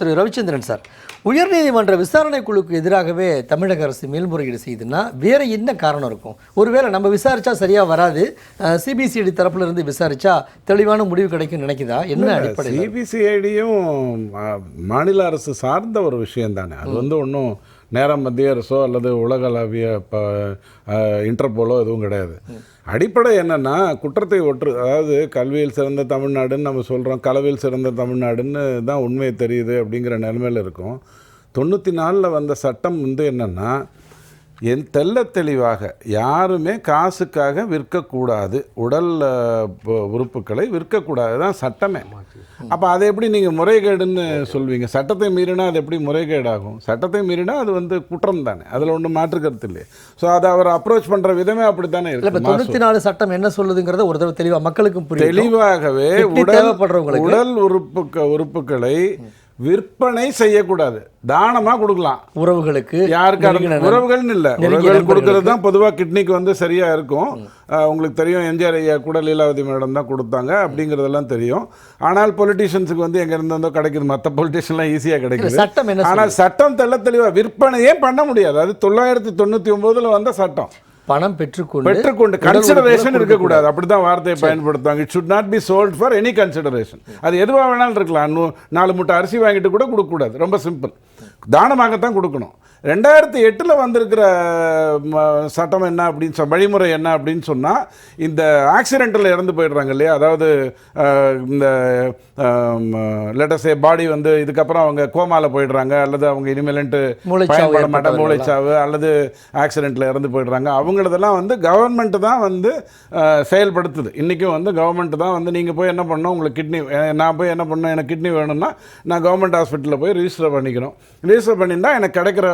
திரு Ravichandran sir உயர்நீதிமன்ற விசாரணை குழுக்கு எதிராகவே தமிழக அரசு மேல்முறையீடு செய்யுதுன்னா வேற என்ன காரணம் இருக்கும்? ஒருவேளை நம்ம விசாரிச்சா சரியா வராது சிபிசிஐடி தரப்புல இருந்து விசாரிச்சா தெளிவான முடிவு கிடைக்கும் நினைக்குதா? என்ன அடிப்படையில்? சிபிசிஐடியும் மாநில அரசு சார்ந்த ஒரு விஷயம் தானே அது வந்து ஒன்றும் நேரம் மத்திய அரசோ அல்லது உலகளாவிய ப இன்டர்போலோ எதுவும் கிடையாது. அடிப்படை என்னென்னா குற்றத்தை ஒற்று அதாவது கல்வியில் சிறந்த தமிழ்நாடுன்னு நம்ம சொல்கிறோம் கலவையில் சிறந்த தமிழ்நாடுன்னு தான் உண்மையை தெரியுது அப்படிங்கிற நிலமையில் இருக்கும். தொண்ணூற்றி நாலில் வந்த சட்டம் வந்து என்னென்னா என் தெள்ள தெளிவாக யாருமே காசுக்காக விற்கக்கூடாது. உடல் உறுப்புகளை விற்கக்கூடாது. தான் சட்டமே. அப்போ அதை எப்படி நீங்கள் முறைகேடுன்னு சொல்வீங்க? சட்டத்தை மீறினா அது எப்படி முறைகேடாகும்? சட்டத்தை மீறினா அது வந்து குற்றம் தானே. அதில் ஒன்றும் மாற்று கருத்து இல்லையே. ஸோ அதை அவர் அப்ரோச் பண்ணுற விதமே அப்படி தானே இருக்கு தொண்ணூத்தி நாலு சட்டம் என்ன சொல்லுதுங்கிறத ஒரு தடவை தெளிவா மக்களுக்கும் தெளிவாகவே உடல். உடல் உறுப்புக்க உறுப்புகளை விற்பனை செய்யக்கூடாது. தானமாக கொடுக்கலாம். உறவுகளுக்கு நெருங்கின உறவுகள்னு இல்லை. உறவுகள் கொடுக்கறது. தான் பொதுவாக கிட்னிக்கு வந்து சரியாக இருக்கும். உங்களுக்கு தெரியும் எம்ஜிஆர் ஐயா கூட லீலாவதி மேடம் தான் கொடுத்தாங்க அப்படிங்கிறதெல்லாம் தெரியும். ஆனால் பொலிட்டீஷியன்ஸுக்கு வந்து எங்க இருந்தோ கிடைக்குது. மற்ற பொலிட்டீஷியன்லாம் ஈஸியாக கிடைக்குது. சட்டம் ஆனால் சட்டம் தெள்ள தெளிவாக விற்பனையே பண்ண முடியாது. அது தொள்ளாயிரத்தி தொண்ணூற்றி ஒம்போதில் வந்த சட்டம். பணம் பெற்றுக்கொண்டு பெற்றுக்கொண்டு கன்சிடரேஷன் இருக்கக்கூடாது. அப்படிதான் வார்த்தையை பயன்படுத்துவாங்க. It should not be sold for any consideration அது எதுவாக வேணாலும் இருக்கலாம். நாலு மூட்டை அரிசி வாங்கிட்டு கூட கொடுக்கக்கூடாது. ரொம்ப சிம்பிள் தானமாகத்தான் கொடுக்கணும். ரெண்டாயிரத்தி எட்டில் வந்திருக்கிற சட்டம் என்ன அப்படின்னு சொ வழிமுறை என்ன அப்படின்னு சொன்னால் இந்த ஆக்சிடென்ட்டில் இறந்து போயிடுறாங்க இல்லையா? அதாவது இந்த லெட்டஸே பாடி வந்து இதுக்கப்புறம் அவங்க கோமால போயிடுறாங்க அல்லது அவங்க இனிமேலன்ட்டு பயன்பட மாட்டாங்க மூளைச்சாவு அல்லது ஆக்சிடெண்ட்டில் இறந்து போயிடுறாங்க. அவங்களதெல்லாம் வந்து கவர்மெண்ட் தான் வந்து செயல்படுத்துது. இன்றைக்கும் வந்து கவர்மெண்ட் தான் வந்து நீங்கள் போய் என்ன பண்ணணும் உங்களுக்கு கிட்னி நான் போய் என்ன பண்ணணும் எனக்கு கிட்னி வேணும்னா நான் கவர்மெண்ட் ஹாஸ்பிட்டலில் போய் ரிஜிஸ்டர் பண்ணிக்கணும். ரிஜிஸ்டர் பண்ணியிருந்தா எனக்கு கிடைக்கிற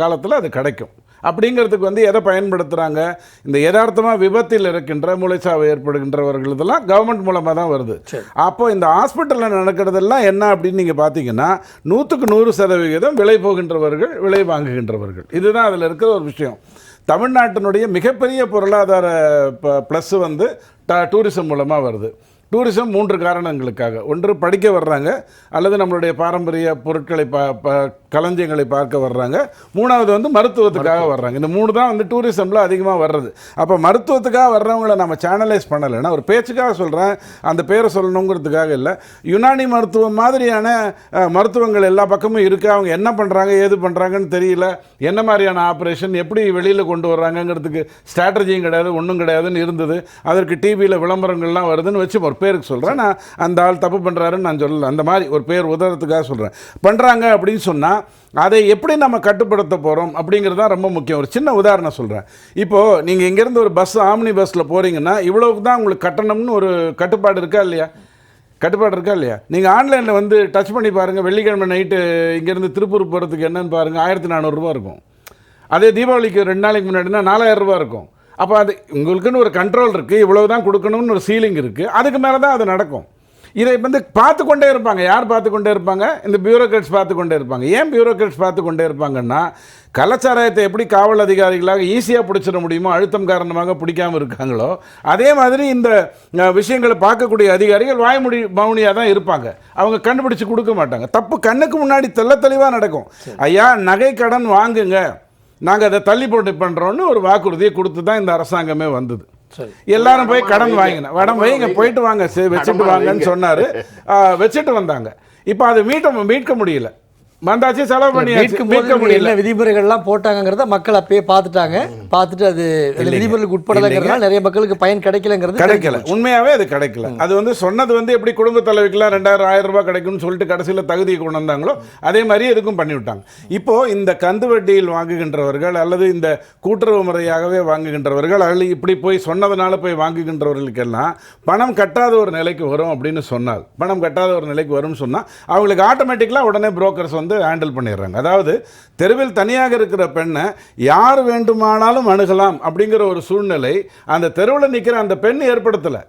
காலத்தில் அது கிடைக்கும். அப்படிங்கிறதுக்கு வந்து எதை பயன்படுத்துகிறாங்க இந்த யதார்த்தமாக விபத்தில் இருக்கின்ற மூளைச்சாவு ஏற்படுகின்றவர்கள் இதெல்லாம் கவர்மெண்ட் மூலமாக தான் வருது. அப்போ இந்த ஹாஸ்பிட்டலில் நடக்கிறதெல்லாம் என்ன அப்படின்னு நீங்கள் பார்த்தீங்கன்னா நூற்றுக்கு நூறு சதவிகிதம் விலை போகின்றவர்கள் விலை வாங்குகின்றவர்கள். இதுதான் அதில் இருக்கிற ஒரு விஷயம். தமிழ்நாட்டினுடைய மிகப்பெரிய பொருளாதார ப்ளஸ் வந்து ட டூரிசம் மூலமாக வருது. டூரிசம் மூன்று காரணங்களுக்காக. ஒன்று படிக்க வர்றாங்க அல்லது நம்மளுடைய பாரம்பரிய பொருட்களை பா ப களஞ்சியங்களை பார்க்க வர்றாங்க. மூணாவது வந்து மருத்துவத்துக்காக வர்றாங்க. இந்த மூணு தான் வந்து டூரிசமில் அதிகமாக வர்றது. அப்போ மருத்துவத்துக்காக வர்றவங்கள நம்ம சேனலைஸ் பண்ணலைன்னா ஒரு பேச்சுக்காக சொல்கிறேன் அந்த பேரை சொல்லணுங்கிறதுக்காக இல்லை. யுனானி மருத்துவம் மாதிரியான மருத்துவங்கள் எல்லா பக்கமும் இருக்குது அவங்க என்ன பண்ணுறாங்க ஏது பண்ணுறாங்கன்னு தெரியல. என்ன மாதிரியான ஆப்ரேஷன் எப்படி வெளியில் கொண்டு வர்றாங்கங்கிறதுக்கு ஸ்ட்ராட்டஜியும் கிடையாது ஒன்றும் கிடையாதுன்னு இருந்தது. அதற்கு டிவியில் விளம்பரங்கள்லாம் வருதுன்னு வச்சு பேருக்கு சொல்கிறேன் நான் அந்த ஆள் தப்பு பண்ணுறாருன்னு நான் சொல்லல. அந்த மாதிரி ஒரு பேர் உதாரணத்துக்காக சொல்கிறேன் பண்ணுறாங்க அப்படின்னு சொன்னால் அதை எப்படி நம்ம கட்டுப்படுத்த போகிறோம் அப்படிங்கிறது தான் ரொம்ப முக்கியம். ஒரு சின்ன உதாரணம் சொல்கிறேன் இப்போது நீங்கள் இங்கேருந்து ஒரு பஸ் ஆம்னி பஸ்ஸில் போகிறீங்கன்னா இவ்வளோக்கு தான் உங்களுக்கு கட்டணம்னு ஒரு கட்டுப்பாடு இருக்கா இல்லையா? கட்டுப்பாடு இருக்கா இல்லையா? நீங்கள் ஆன்லைனில் வந்து டச் பண்ணி பாருங்கள் வெள்ளிக்கிழமை நைட்டு இங்கேருந்து திருப்பூர் போகிறதுக்கு என்னன்னு பாருங்கள் ஆயிரத்தி நானூறுரூவா இருக்கும். அதே தீபாவளிக்கு ரெண்டு நாளைக்கு முன்னாடினா நாலாயிரம் ரூபாய் இருக்கும். அப்போ அது உங்களுக்குன்னு ஒரு கண்ட்ரோல் இருக்குது இவ்வளவு தான் கொடுக்கணும்னு ஒரு சீலிங் இருக்குது அதுக்கு மேலே தான் அது நடக்கும். இதை வந்து பார்த்து கொண்டே இருப்பாங்க. யார் பார்த்து கொண்டே இருப்பாங்க? இந்த பியூரோக்ராட்ஸ் பார்த்து கொண்டே இருப்பாங்க. ஏன் பியூரோக்ராட்ஸ் பார்த்து கொண்டே இருப்பாங்கன்னா கலாச்சாரத்தை எப்படி காவல் அதிகாரிகளாக ஈஸியாக பிடிச்சிட முடியுமோ அழுத்தம் காரணமாக பிடிக்காம இருக்காங்களோ அதே மாதிரி இந்த விஷயங்களை பார்க்கக்கூடிய அதிகாரிகள் வாய்மொழி மௌனியாக தான் இருப்பாங்க. அவங்க கண்டுபிடிச்சு கொடுக்க மாட்டாங்க. தப்பு கண்ணுக்கு முன்னாடி தெள்ள தெளிவாக நடக்கும். ஐயா நகை கடன் வாங்குங்க. நாங்கள் அதை தள்ளி போட்டு பண்ணுறோன்னு ஒரு வாக்குறுதியை கொடுத்து தான் இந்த அரசாங்கமே வந்தது. சரி. எல்லாரும் போய் கடன் வாங்கினேன் வடம் வைங்க போயிட்டு வாங்க வச்சுட்டு வாங்கன்னு சொன்னாரு. வச்சுட்டு வந்தாங்க. இப்போ அதை மீட்ட மீட்க முடியல. வந்தாச்சு செலவு பண்ணியாச்சு மீட்கும் மீட்க முடியல. விதிமுறைகள்லாம் போட்டாங்கங்கிறத மக்கள் அப்பயே பார்த்துட்டாங்க. பார்த்துட்டு அது விதிமுறைகளுக்கு உட்படலைங்கிறதுனால நிறைய மக்களுக்கு பயன் கிடைக்கலங்கிறது கிடைக்கல. உண்மையாவே அது கிடைக்கல. அது வந்து சொன்னது வந்து எப்படி குடும்ப தலைவிக்கெல்லாம் ரெண்டாயிரம் ஆயிரம் ரூபாய் கிடைக்கும்னு சொல்லிட்டு கடைசியில் தகுதியை கொண்டு வந்தாங்களோ அதே மாதிரி இதுக்கும் பண்ணி விட்டாங்க. இப்போ இந்த கந்து வட்டியில் வாங்குகின்றவர்கள் அல்லது இந்த கூட்டுறவு முறையாகவே வாங்குகின்றவர்கள் அல்லது இப்படி போய் சொன்னதுனால போய் வாங்குகின்றவர்களுக்கெல்லாம் பணம் கட்டாத ஒரு நிலைக்கு வரும் அப்படின்னு சொன்னால் பணம் கட்டாத ஒரு நிலைக்கு வரும்னு சொன்னால் அவங்களுக்கு ஆட்டோமேட்டிக்கலாக உடனே புரோக்கர்ஸ் வந்து ஹேண்டில் பண்ணிடுறாங்க. அதாவது தெருவில் தனியாக இருக்கிற பெண்ணை யார் வேண்டுமானாலும் அணுகலாம் அப்படிங்கிற ஒரு சூழ்நிலை அந்த தெருவில் நிற்கிற அந்த பெண் ஏற்படுத்தலை.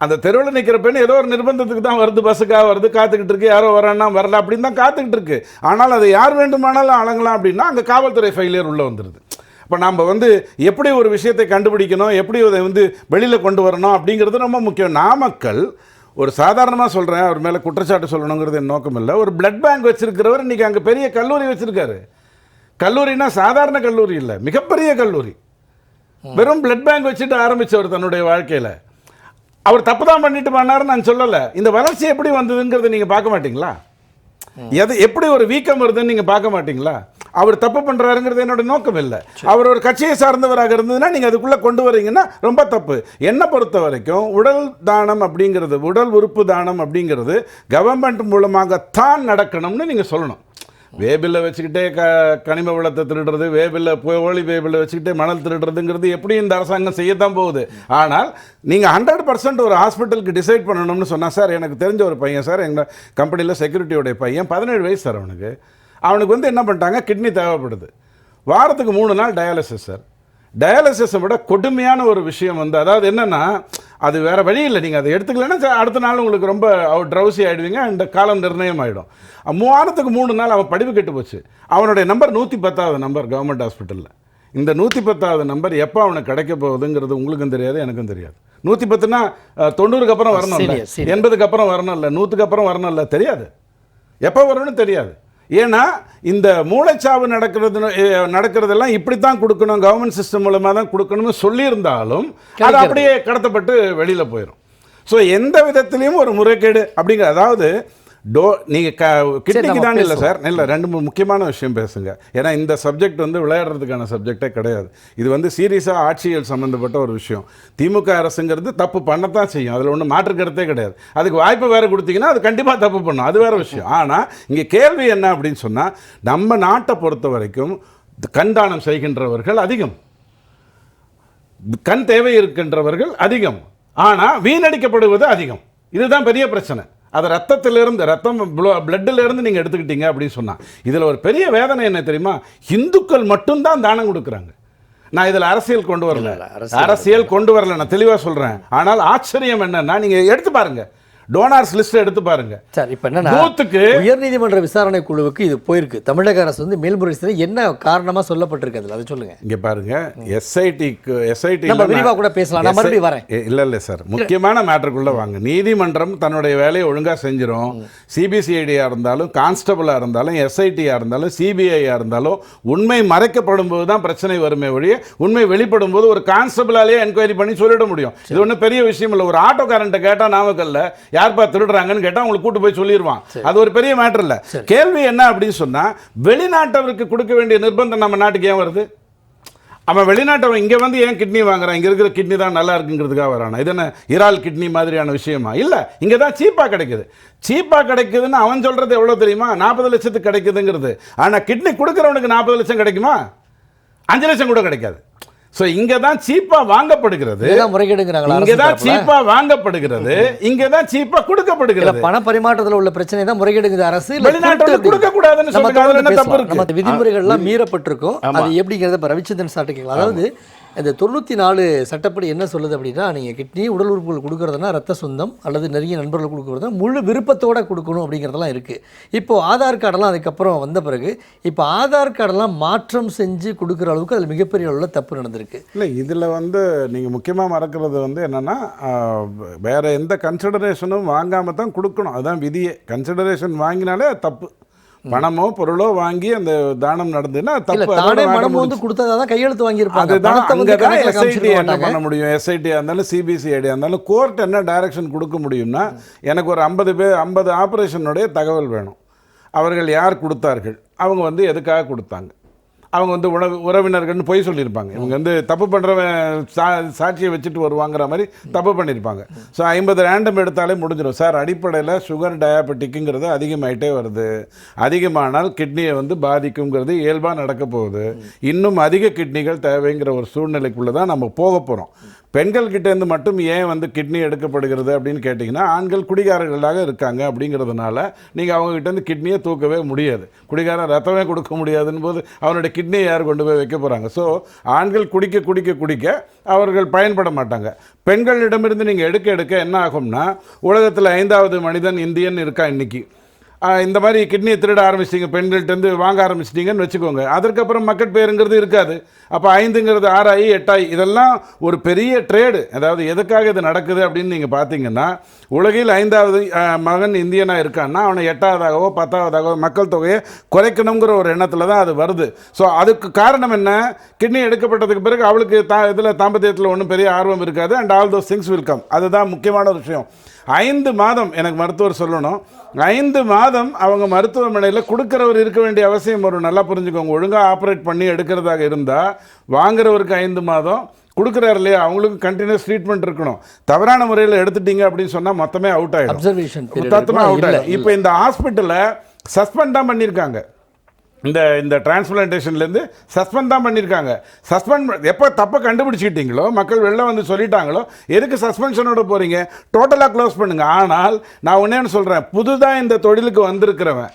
அந்த தெருவில் நிற்கிற பெண் ஏதோ ஒரு நிர்பந்தத்துக்கு தான் வருது பஸ்ஸுக்காக வருது காத்துக்கிட்டு இருக்கு யாரோ வரானா வரல அப்படின்னு தான் காத்துக்கிட்டு இருக்கு. ஆனால் அதை யார் வேண்டுமானாலும் அழகலாம் அப்படின்னா அங்கே காவல்துறை ஃபெயிலியர் உள்ளே வந்துடுது இப்போ நம்ம வந்து எப்படி ஒரு விஷயத்தை கண்டுபிடிக்கணும் எப்படி அதை வந்து வெளியில் கொண்டு வரணும் அப்படிங்கிறது ரொம்ப முக்கியம். நாமக்கல் ஒரு சாதாரணமாக சொல்கிறேன் அவர் மேலே குற்றச்சாட்டு சொல்லணுங்கிறது என் நோக்கம் இல்லை ஒரு பிளட் பேங்க் வச்சுருக்கிறவர் இன்னைக்கு அங்கே பெரிய கல்லூரி வச்சுருக்காரு. கல்லூரினா சாதாரண கல்லூரி இல்லை. மிகப்பெரிய கல்லூரி. வெறும் பிளட் பேங்க் வச்சுட்டு ஆரம்பிச்சவர் தன்னுடைய வாழ்க்கையில். அவர் தப்பு தான் பண்ணிட்டு பண்ணாருன்னு நான் சொல்லலை. இந்த வளர்ச்சி எப்படி வந்ததுங்கிறத நீங்கள் பார்க்க மாட்டீங்களா? எது எப்படி ஒரு வீக்கம் வருதுன்னு நீங்கள் பார்க்க மாட்டீங்களா? அவர் தப்பு பண்ணுறாருங்கிறது என்னோட நோக்கம் இல்லை. அவர் ஒரு கட்சியை சார்ந்தவராக இருந்ததுன்னா நீங்கள் அதுக்குள்ளே கொண்டு வரீங்கன்னா ரொம்ப தப்பு. என்னை பொறுத்த வரைக்கும் உடல் தானம் அப்படிங்கிறது உடல் உறுப்பு தானம் அப்படிங்கிறது கவர்மெண்ட் மூலமாகத்தான் நடக்கணும்னு நீங்கள் சொல்லணும். வேபில்ல வச்சுக்கிட்டே க கனிம வளத்தை திருடுறது வேபில்ல போலி வேபில்ல வச்சுக்கிட்டே மணல் திருடுறதுங்கிறது எப்படி இந்த அரசாங்கம் செய்யத்தான் போகுது. ஆனால் நீங்கள் ஹண்ட்ரட் பர்சன்ட் ஒரு ஹாஸ்பிட்டலுக்கு டிசைட் பண்ணணும்னு சொன்னால் சார் எனக்கு தெரிஞ்ச ஒரு பையன் சார் எங்கள் கம்பெனியில் செக்யூரிட்டியோடைய பையன் பதினேழு வயசு சார் அவனுக்கு. அவனுக்கு வந்து என்ன பண்ணிட்டாங்க? கிட்னி தேவைப்படுது. வாரத்துக்கு மூணு நாள் டயாலிசிஸ் சார். டயாலிசிஸை விட கொடுமையான ஒரு விஷயம் வந்து அதாவது என்னென்னா அது வேற வழி இல்லை. நீங்கள் அதை எடுத்துக்கலைன்னா அடுத்த நாள் உங்களுக்கு ரொம்ப ட்ரௌசி ஆகிடுவீங்க அந்த காலம் நிர்ணயம் ஆகிடும் மூவாரத்துக்கு மூணு நாள் அவன் படிப்பு கெட்டு போச்சு. அவனுடைய நம்பர் நூற்றி பத்தாவது நம்பர் கவர்மெண்ட் ஹாஸ்பிட்டலில் இந்த நூற்றி பத்தாவது நம்பர் எப்போ அவனுக்கு கிடைக்க போகுதுங்கிறது உங்களுக்கும் தெரியாது எனக்கும் தெரியாது. நூற்றி பத்துனா தொண்ணூறுக்கு அப்புறம் வரணும் serious. எண்பதுக்கு அப்புறம் வரணும் இல்லை நூற்றுக்கு அப்புறம் வரணும் இல்லை தெரியாது. எப்போ வரும்னு தெரியாது. ஏன்னா இந்த மூளைச்சாவு நடக்கிறது நடக்கிறதெல்லாம் இப்படி தான் கொடுக்கணும் கவர்மெண்ட் சிஸ்டம் மூலமாக தான் கொடுக்கணும்னு சொல்லியிருந்தாலும் அது. அப்படியே கடத்தப்பட்டு வெளியில் போயிடும் ஸோ எந்த விதத்திலையும் ஒரு முறைகேடு அப்படிங்கிற அதாவது டோ நீங்கள் க கிட்னிக்கு தான் இல்லை. சார். இல்லை ரெண்டு மூணு முக்கியமான விஷயம் பேசுங்க. ஏன்னா இந்த சப்ஜெக்ட் வந்து விளையாடுறதுக்கான சப்ஜெக்டே கிடையாது. இது வந்து சீரியஸாக ஆட்சியல் சம்மந்தப்பட்ட ஒரு விஷயம். திமுக அரசுங்கிறது தப்பு பண்ணத்தான் செய்யும். அதில் ஒன்றும் மாற்று கருத்தே கிடையாது. அதுக்கு வாய்ப்பு வேறு கொடுத்தீங்கன்னா அது கண்டிப்பாக தப்பு பண்ணும். அது வேறு விஷயம். ஆனால் இங்கே கேள்வி என்ன அப்படின்னு சொன்னால் நம்ம நாட்டை பொறுத்த வரைக்கும் கண் தானம் செய்கின்றவர்கள் அதிகம். கண் தேவை இருக்கின்றவர்கள் அதிகம். ஆனால் வீணடிக்கப்படுவது அதிகம். இதுதான் பெரிய பிரச்சனை. அது ரத்தத்திலிருந்து ரத்தம் பிளட்டில் இருந்து நீங்கள் எடுத்துக்கிட்டீங்க அப்படின்னு சொன்னால் இதில் ஒரு பெரிய வேதனை என்ன தெரியுமா? இந்துக்கள் மட்டும்தான் தானம் கொடுக்குறாங்க. நான் இதில் அரசியல் கொண்டு வரல. அரசியல் கொண்டு வரல நான் தெளிவாக சொல்கிறேன் ஆனால் ஆச்சரியம் என்னன்னா நீங்கள் எடுத்து பாருங்க. டோனார்ஸ் லிஸ்ட் எடுத்து பாருங்க. சார் இப்போ என்னன்னா பூத்துக்கு உயர்நீதிமன்ற விசாரணை குழுவுக்கு இது போயிருக்கு. தமிழக அரசு வந்து மேல்முறையீடு என்ன காரணமா சொல்லப்பட்டிருக்கு அதுல? அதை சொல்லுங்க. இங்க பாருங்க எஸ்ஐடிக்கு எஸ்ஐடி நம்ம விரிவா கூட பேசலாம். நான் மறுபடியும் வரேன். இல்ல இல்ல சார். முக்கியமான மேட்டருக்குள்ள வாங்க. நீதிமன்றம் தன்னுடைய வேலையை ஒழுங்கா செஞ்சிரும். சிபிசிஐடியா இருந்தாலும் கான்ஸ்டபிளா இருந்தாலும் எஸ்ஐடியா இருந்தாலும் சிபிஐயா இருந்தாலும் உண்மை மறைக்கப்படும் போது தான் பிரச்சனை வருமே ஒழிய உண்மை வெளிப்படும் போது ஒரு கான்ஸ்டபிளாலேயே என்கொயரி பண்ணி சொல்லிட முடியும். இது ஒன்றும் பெரிய விஷயம் இல்லை. ஒரு ஆட்டோக்காரன்ட்ட கேட்டா நாமக்கல்ல யார்ப்பா திருடுறாங்கன்னு கேட்டா உங்களுக்கு கூட்டு போய் சொல்லிடுவான் அது ஒரு பெரிய மேட்டர் இல்ல. கேள்வி என்ன அப்படின்னு சொன்னா வெளிநாட்டவருக்கு கொடுக்க வேண்டிய நிர்பந்தம் நம்ம நாட்டுக்கு ஏன் வருது? அவன் வெளிநாட்டவன் இங்கே வந்து ஏன் கிட்னி வாங்குறான்? இங்கே இருக்கிற கிட்னி தான் நல்லா இருக்குங்கிறதுக்காக வரானா? இது என்ன இறால் கிட்னி மாதிரியான விஷயமா? இல்லை இங்கே தான் சீப்பாக கிடைக்குது. சீப்பாக கிடைக்குதுன்னு அவன் சொல்கிறது எவ்வளோ தெரியுமா? நாற்பது லட்சத்துக்கு கிடைக்குதுங்கிறது. ஆனால் கிட்னி கொடுக்குறவனுக்கு நாற்பது லட்சம் கிடைக்குமா? அஞ்சு லட்சம் கூட கிடைக்காது. ஸோ இங்கே தான் சீப்பாக வாங்கப்படுகிறது முறைகேடுங்கிறாங்களா இங்கே தான்? சீப்பாக வாங்கப்படுகிறது இங்கே தான் சீப்பாக கொடுக்கப்படுகிறது பண பரிமாற்றத்துல உள்ள பிரச்சனை தான் முறைகேடுங்குது அரசு இல்ல வெளிநாட்டோட திருட்டு கொடுக்க கூடாதுன்னு நம்ம சொல்லுங்க. அதுல தொடர்ந்து என்ன தப்பு பேசலாம். இருக்கு? நம்ம விதிமுறைகள் எல்லாம் மீறப்பட்டிருக்கும் அது எப்படிங்கிறத இப்ப ரவிச்சந்திரன் கேட்கலாம் அதாவது இந்த தொண்ணூற்றி நாலு சட்டப்படி என்ன சொல்லுது அப்படின்னா நீங்கள் கிட்னி உடல் உறுப்புகள் கொடுக்குறதுனா ரத்த சொந்தம் அல்லது நிறைய நண்பர்கள் கொடுக்குறது முழு விருப்பத்தோட கொடுக்கணும் அப்படிங்கிறதெல்லாம் இருக்குது இப்போது ஆதார் கார்டெல்லாம் அதுக்கப்புறம் வந்த பிறகு இப்போ ஆதார் கார்டெல்லாம் மாற்றம் செஞ்சு கொடுக்குற அளவுக்கு அதில் மிகப்பெரிய அளவில் தப்பு நடந்திருக்கு. இல்லை இதில் வந்து நீங்கள் முக்கியமாக மறக்கிறது வந்து என்னென்னா வேறு எந்த கன்சிடரேஷனும் வாங்காமல் தான் கொடுக்கணும். அதுதான் விதியே. கன்சிடரேஷன் வாங்கினாலே தப்பு. பணமோ பொருளோ வாங்கி அந்த தானம் நடந்ததுன்னா தப்பு. மனம் வந்து முடிஞ்சு. கொடுத்தா தான் கையெழுத்து வாங்கியிருப்பாங்க. அதுதான் எஸ்ஐடி என்ன பண்ண முடியும்? எஸ்ஐடியாக இருந்தாலும் சிபிசிஐடியாக இருந்தாலும் கோர்ட் என்ன டைரக்ஷன் கொடுக்க முடியும்னா எனக்கு ஒரு ஐம்பது பேர் ஐம்பது ஆப்ரேஷனுடைய தகவல் வேணும். அவர்கள் யார் கொடுத்தார்கள்? அவங்க வந்து எதுக்காக கொடுத்தாங்க? அவங்க வந்து உணவு உறவினர்கள்னு பொய் சொல்லியிருப்பாங்க. இவங்க வந்து தப்பு பண்ணுறவன் சா சாட்சியை வச்சுட்டு வருவாங்கிற மாதிரி தப்பு பண்ணியிருப்பாங்க. ஸோ ஐம்பது ரேண்டம் எடுத்தாலே முடிஞ்சிடும். சார் அடிப்படையில் சுகர் டயாபெட்டிக்குங்கிறது அதிகமாயிட்டே வருது. அதிகமானால் கிட்னியை வந்து பாதிக்குங்கிறது இயல்பாக நடக்க போகுது. இன்னும் அதிக கிட்னிகள் தேவைங்கிற ஒரு சூழ்நிலைக்குள்ளே தான் நம்ம போக போகிறோம் பெண்கள் கிட்டேருந்து மட்டும் ஏன் வந்து கிட்னி எடுக்கப்படுகிறது அப்படின்னு கேட்டிங்கன்னா ஆண்கள் குடிகாரர்களாக இருக்காங்க அப்படிங்கிறதுனால நீங்கள் அவங்ககிட்டேருந்து கிட்னியை தூக்கவே முடியாது. குடிகாரன் ரத்தமே கொடுக்க முடியாதுன்னு போது அவனுடைய கிட்னியை யார் கொண்டு போய் வைக்க போகிறாங்க ஸோ ஆண்கள் குடிக்க குடிக்க குடிக்க அவர்கள் பயன்பட மாட்டாங்க. பெண்களிடமிருந்து நீங்கள் எடுக்க எடுக்க என்ன ஆகும்னா உலகத்தில் ஐந்தாவது மனிதன் இந்தியன் இருக்கா இன்றைக்கி இந்த மாதிரி கிட்னியை திருட ஆரம்பிச்சிட்டிங்க பெண்கள்ட்டேருந்து வாங்க ஆரம்பிச்சிட்டிங்கன்னு வச்சுக்கோங்க. அதற்கப்புறம் மக்கட் பேருங்கிறது இருக்காது. அப்போ ஐந்துங்கிறது ஆறாயி எட்டாயி இதெல்லாம் ஒரு பெரிய ட்ரேடு. அதாவது எதுக்காக இது நடக்குது அப்படின்னு நீங்கள் பார்த்தீங்கன்னா உலகில் ஐந்தாவது மகன் இந்தியனாக இருக்கான்னா அவனை எட்டாவதாகவோ பத்தாவதாகவோ மக்கள் தொகையை குறைக்கணுங்கிற ஒரு எண்ணத்தில் தான் அது வருது. ஸோ அதுக்கு காரணம் என்ன? கிட்னி எடுக்கப்பட்டதுக்கு பிறகு அவளுக்கு தா இதில் தாம்பத்தியத்தில் ஒன்றும் பெரிய ஆர்வம் இருக்காது. And all those things will come அதுதான் முக்கியமான ஒரு விஷயம். ஐந்து மாதம் எனக்கு மருத்துவர் சொல்லணும். ஐந்து மாதம் அவங்க மருத்துவமனையில் கொடுக்குறவர் இருக்க வேண்டிய அவசியம் ஒரு நல்லா புரிஞ்சுக்கோங்க. ஒழுங்காக ஆப்ரேட் பண்ணி எடுக்கிறதாக இருந்தால் வாங்குறவருக்கு ஐந்து மாதம் கொடுக்குறாரு இல்லையா அவங்களுக்கு கண்டினியூஸ் ட்ரீட்மெண்ட் இருக்கணும். தவறான முறையில் எடுத்துட்டீங்க அப்படின்னு சொன்னால் மொத்தமே அவுட் ஆகிடும் அப்சர்வேஷன் மொத்தமாக அவுட் ஆகிடும் இப்போ இந்த ஹாஸ்பிட்டலில் சஸ்பெண்ட் தான் பண்ணியிருக்காங்க இந்த இந்த டிரான்ஸ்பிளான்டேஷன்லேருந்து சஸ்பெண்ட் தான் பண்ணியிருக்காங்க சஸ்பெண்ட் எப்போ தப்பை கண்டுபிடிச்சிக்கிட்டீங்களோ மக்கள் வெளில வந்து சொல்லிட்டாங்களோ எதுக்கு சஸ்பென்ஷனோட போகிறீங்க டோட்டலாக க்ளோஸ் பண்ணுங்க. ஆனால் நான் ஒன்றேன்னு சொல்கிறேன் புதுதாக இந்த தொழிலுக்கு வந்திருக்கிறவன்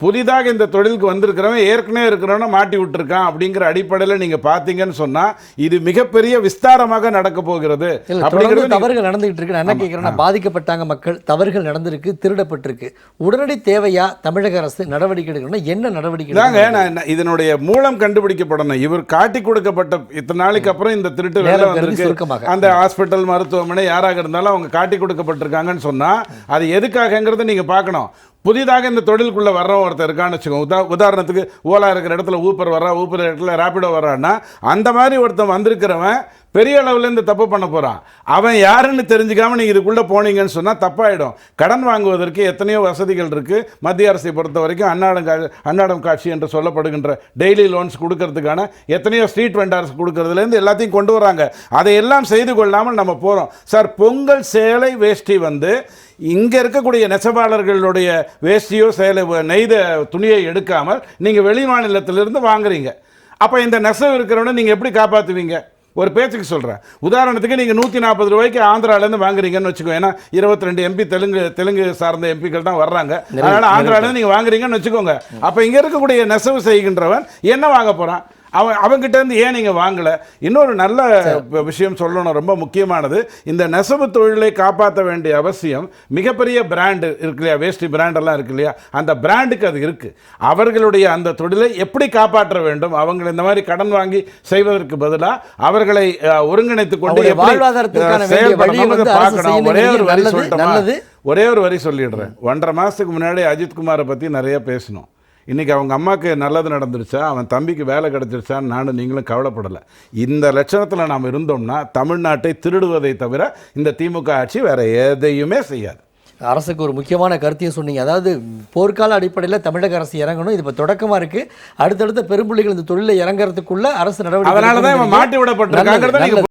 புதிதாக இந்த தொழிலுக்கு வந்திருக்கிறவன் ஏற்கனவே இருக்கிறவனை மாட்டி விட்டுருக்கான் அப்படிங்கிற அடிப்படையில் நீங்கள் பார்த்தீங்கன்னு சொன்னால் இது மிகப்பெரிய விஸ்தாரமாக நடக்க போகிறது. அப்படிங்கிறது நீங்க- தவறுகள் நடந்துகிட்டு இருக்கு. நான் என்ன கேட்கிறேன்னா பாதிக்கப்பட்டாங்க மக்கள் தவறுகள் நடந்திருக்கு திருடப்பட்டிருக்கு. உடனடி தேவையா தமிழக அரசு நடவடிக்கை எடுக்கணும்னா என்ன நடவடிக்கை எடுக்கணும்? நான் இதனுடைய மூலம் கண்டுபிடிக்கப்படணும். இவர் காட்டி கொடுக்கப்பட்ட இத்தனை நாளைக்கு அப்புறம் இந்த திருட்டு வேலை வந்திருக்கு. அந்த ஹாஸ்பிட்டல் மருத்துவமனை யாராக இருந்தாலும் அவங்க காட்டி கொடுக்கப்பட்டிருக்காங்கன்னு சொன்னா அது எதுக்காகங்கிறத நீங்க பார்க்கணும். புதிதாக இந்த தொழிலுக்குள்ள வர்றவன் ஒருத்தர் இருக்கான்னு வச்சுக்கோங்க. உதா உதாரணத்துக்கு ஓலா இருக்கிற இடத்துல ஊப்பர் வர்றா ஊப்பர் இடத்துல ரேப்பிடோ வர்றான்னா அந்த மாதிரி ஒருத்தன் வந்திருக்கிறவன் பெரிய அளவில் இந்த தப்பு பண்ண போகிறான் அவன் யாருன்னு தெரிஞ்சுக்காமல் நீங்கள் இதுக்குள்ளே போனீங்கன்னு சொன்னால் தப்பாயிடும். கடன் வாங்குவதற்கு எத்தனையோ வசதிகள் இருக்குது மத்திய அரசை பொறுத்த வரைக்கும் அன்னாடம் கா அன்னாடம் காட்சி என்று சொல்லப்படுகின்ற டெய்லி லோன்ஸ் கொடுக்கறதுக்கான எத்தனையோ ஸ்ட்ரீட் வெண்டார்ஸ் கொடுக்கறதுலேருந்து எல்லாத்தையும் கொண்டு வராங்க. அதையெல்லாம் செய்து கொள்ளாமல் நம்ம போகிறோம் சார் பொங்கல் சேலை வேஷ்டி வந்து இங்கே இருக்கக்கூடிய நெசவாளர்களுடைய வேஷ்டியோ சேலை நெய்த துணியை எடுக்காமல் நீங்கள் வெளி மாநிலத்திலிருந்து வாங்குறீங்க. அப்போ இந்த நெசவு இருக்கிறவனை நீங்கள் எப்படி காப்பாற்றுவீங்க ஒரு பேச்சுக்கு சொல்கிறேன் உதாரணத்துக்கு நீங்கள் நூற்றி நாற்பது ரூபாய்க்கு ஆந்திராலேருந்து வாங்குறீங்கன்னு வச்சுக்கோ ஏன்னா இருபத்தி ரெண்டு எம்பி தெலுங்கு தெலுங்கு சார்ந்த எம்பிக்கள் தான் வர்றாங்க. அதனால் ஆந்திராலேருந்து நீங்கள் வாங்குறீங்கன்னு வச்சுக்கோங்க. அப்போ இங்கே இருக்கக்கூடிய நெசவு செய்கின்றவன் என்ன வாங்க போகிறான் அவன் அவங்ககிட்ட இருந்து ஏன் நீங்கள் வாங்கலை? இன்னொரு நல்ல விஷயம் சொல்லணும் ரொம்ப முக்கியமானது. இந்த நெசவு தொழிலை காப்பாற்ற வேண்டிய அவசியம் மிகப்பெரிய பிராண்டு இருக்கு இல்லையா? வேஷ்டி பிராண்டெல்லாம் இருக்கு இல்லையா? அந்த பிராண்டுக்கு அது இருக்குது அவர்களுடைய அந்த தொழிலை எப்படி காப்பாற்ற வேண்டும்? அவங்களை இந்த மாதிரி கடன் வாங்கி செய்வதற்கு பதிலாக அவர்களை அஹ், ஒருங்கிணைத்துக் கொண்டு பார்க்கணும். ஒரே ஒரு வரி சொல்லட்டுமா. ஒரே ஒரு வரி சொல்லிடுறேன். ஒன்றரை மாதத்துக்கு முன்னாடி அஜித்குமாரை பற்றி நிறைய பேசணும் இன்னைக்கு அவங்க அம்மாவுக்கு நல்லது நடந்துருச்சா அவன் தம்பிக்கு வேலை கிடைச்சிருச்சான்னு நானும் நீங்களும் கவலைப்படலை. இந்த லட்சணத்தில் நாம் இருந்தோம்னா தமிழ்நாட்டை திருடுவதை தவிர இந்த திமுக ஆட்சி வேற எதையுமே செய்யாது. அரசுக்கு ஒரு முக்கியமான கருத்தையும் சொன்னீங்க. அதாவது போர்க்கால அடிப்படையில் தமிழக அரசு இறங்கணும். இது இப்போ தொடக்கமாக இருக்கு. அடுத்தடுத்த பெரும்புள்ளிகள் இந்த தொழிலில் இறங்குறதுக்குள்ள அரசு நடவடிக்கை அதனால தான். மாட்டி நல்லது.